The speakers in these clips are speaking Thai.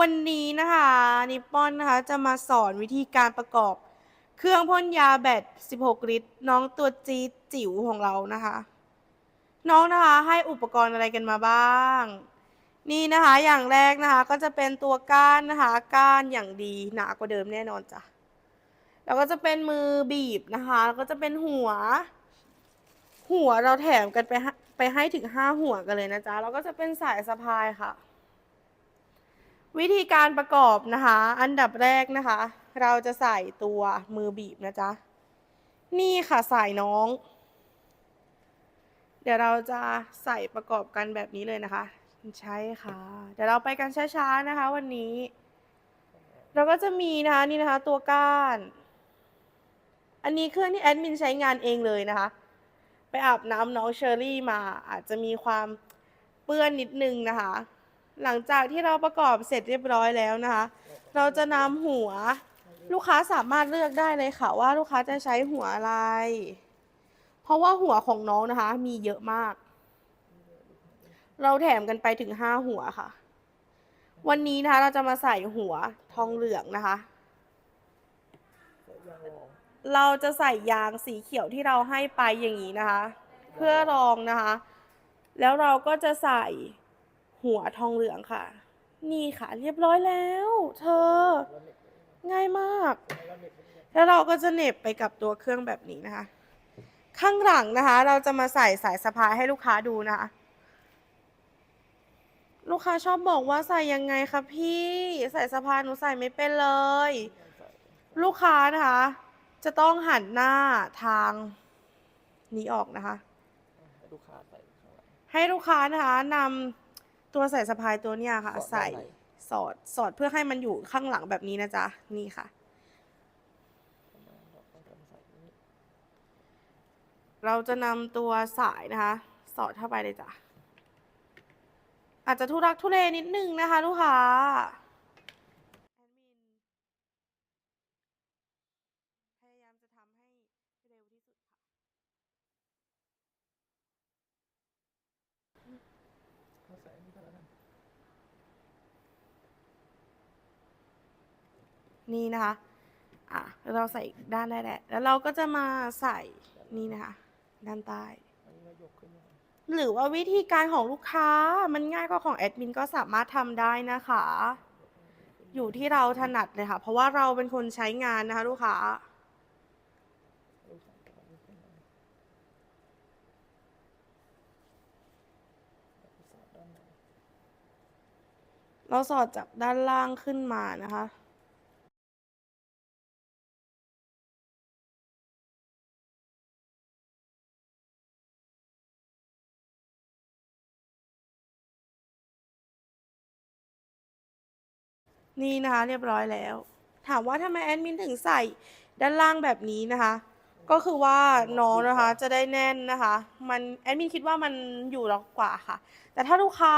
วันนี้นะคะนิปปอนนะคะจะมาสอนวิธีการประกอบ เครื่องพ่นยาแบต 16 ลิตร น้องตัวจีจิ๋วของเรานะคะ น้องนะคะให้อุปกรณ์อะไรกันมาบ้าง นี่นะคะอย่างแรกนะคะก็จะเป็นตัวก้านนะคะ ก้านอย่างดีหนากว่าเดิมแน่นอนจ้ะแล้วก็จะเป็นมือบีบนะคะแล้วก็จะเป็นหัว หัวเราแถมกันไปให้ไปให้ถึงห้าหัวกันเลยนะจ๊ะแล้วก็จะเป็นสายสะพายค่ะ วิธีการประกอบนะคะ อันดับแรกนะคะ เราจะใส่ตัวมือบีบนะจ๊ะ นี่ค่ะสายน้อง เดี๋ยวเราจะใส่ประกอบกันแบบนี้เลยนะคะ ใช่ค่ะ เดี๋ยวเราไปกันช้าๆนะคะ วันนี้ เราก็จะมีนะคะนี่นะคะ ตัวก้าน อันนี้เครื่องที่แอดมินใช้งานเองเลยนะคะ ไปอาบน้ำน้องเชอรี่มาอาจจะมีความเปื้อนนิดนึงนะคะ หลังจากที่เราประกอบเสร็จเรียบร้อยแล้วนะคะ เราจะนำหัวลูกค้าสามารถเลือกได้เลยค่ะ ว่าลูกค้าจะใช้หัวอะไร เพราะว่าหัวของน้องนะคะ มีเยอะมาก เราแถมกันไปถึงห้าหัวค่ะ วันนี้นะคะ เราจะมาใส่หัวทองเหลืองนะคะ เราจะใส่ยางสีเขียวที่เราให้ไปอย่างนี้นะคะ เพื่อรองนะคะ แล้วเราก็จะใส่ หัวทองเหลืองค่ะ นี่ค่ะ เรียบร้อยแล้ว เธอ ง่ายมาก แล้วเราก็จะเหน็บไปกับตัวเครื่องแบบนี้นะคะ ข้างหลังนะคะ เราจะมาใส่สายสะพายให้ลูกค้าดูนะคะลูกค้าชอบบอกว่าใส่ยังไงคะพี่ ใส่สะพายหนูใส่ไม่เป็นเลย ลูกค้านะคะ จะต้องหันหน้าทางนี้ออกนะคะ ให้ลูกค้าใส่ข้างหลังให้ลูกค้านะคะนำ ตัวใส่สะพายตัวเนี้ยค่ะ สอดด้านใส่ในสอดสอดเพื่อให้มันอยู่ข้างหลังแบบนี้นะจ๊ะ นี่ค่ะ เราจะนำตัวสายนะคะ สอดเข้าไปเลยจ้ะ อาจจะทุรักทุเลนิดนึงนะคะ ลูกค้าพยายามจะทำให้เร็วที่สุดค่ะ เขาใส่อันนี้ก็แล้วกัน นี่นะคะอะเราใส่ด้านได้แหละแล้วเราก็จะมาใส่นี่นะคะ ด้านใต้หรือว่าวิธีการของลูกค้ามันง่ายกว่าของแอดมินก็สามารถทำได้นะคะ อยู่ที่เราถนัดเลยค่ะ เพราะว่าเราเป็นคนใช้งานนะคะ ลูกค้าเราสอดจากด้านล่างขึ้นมานะคะ นี่นะคะเรียบร้อยแล้ว ถามว่าทำไมแอดมินถึงใส่ด้านล่างแบบนี้นะคะ ก็คือว่าน้องนะคะจะได้แน่นนะคะ มันแอดมินคิดว่ามันอยู่ล็อกกว่าค่ะ แต่ถ้าลูกค้า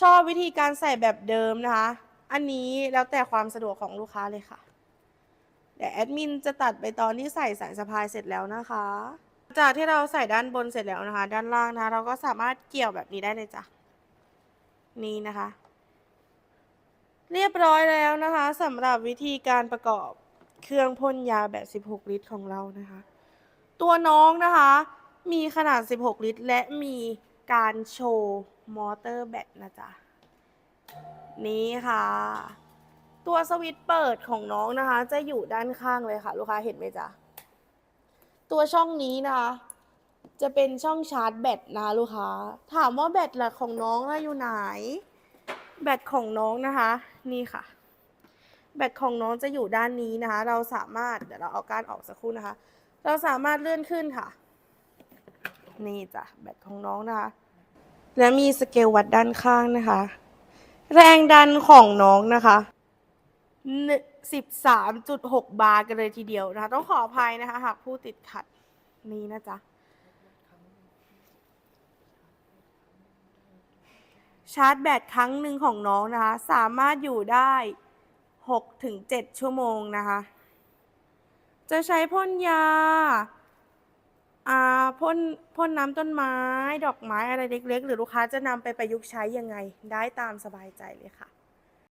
ชอบวิธีการใส่แบบเดิมนะคะ อันนี้แล้วแต่ความสะดวกของลูกค้าเลยค่ะเดี๋ยวแอดมินจะตัดไปตอนที่ใส่สายสะพายเสร็จแล้วนะคะ จากที่เราใส่ด้านบนเสร็จแล้วนะคะ ด้านล่างนะคะเราก็สามารถเกี่ยวแบบนี้ได้เลยจ้ะนี่นะคะ เรียบร้อยแล้วนะคะสำหรับวิธีการประกอบเครื่องพ่นยาแบบ 16 ลิตรของเรานะคะ ตัวน้องนะคะ มีขนาด 16 ลิตร และมีการโชว์มอเตอร์แบตนะจ๊ะ นี่ค่ะ ตัวสวิตช์เปิดของน้องนะคะ จะอยู่ด้านข้างเลยค่ะ ลูกค้าเห็นไหมจ๊ะ ตัวช่องนี้นะคะ จะเป็นช่องชาร์จแบตนะคะลูกค้า ถามว่าแบตหลักของน้องอยู่ไหน แบตของน้องนะคะ นี่ค่ะ แบตของน้องจะอยู่ด้านนี้นะคะ เราสามารถเดี๋ยวเราเอาการออกสักครู่นะคะ เราสามารถเลื่อนขึ้นค่ะ นี่จ้ะแบตของน้องนะคะ และมีสเกลวัดด้านข้างนะคะ แรงดันของน้องนะคะสิบสามจุดหกบาร์กันเลยทีเดียวนะคะ ต้องขออภัยนะคะ หากผู้ติดขัดนี้นะจ๊ะ ชาร์จแบตครั้งหนึ่งของน้องนะคะ สามารถอยู่ได้6ถึง7ชั่วโมงนะคะ จะใช้พ่นยาอ่าพ่นพ่นน้ำต้นไม้ ดอกไม้อะไรเล็ก ๆ หรือลูกค้าจะนำไปประยุกต์ใช้ยังไง ได้ตามสบายใจเลยค่ะ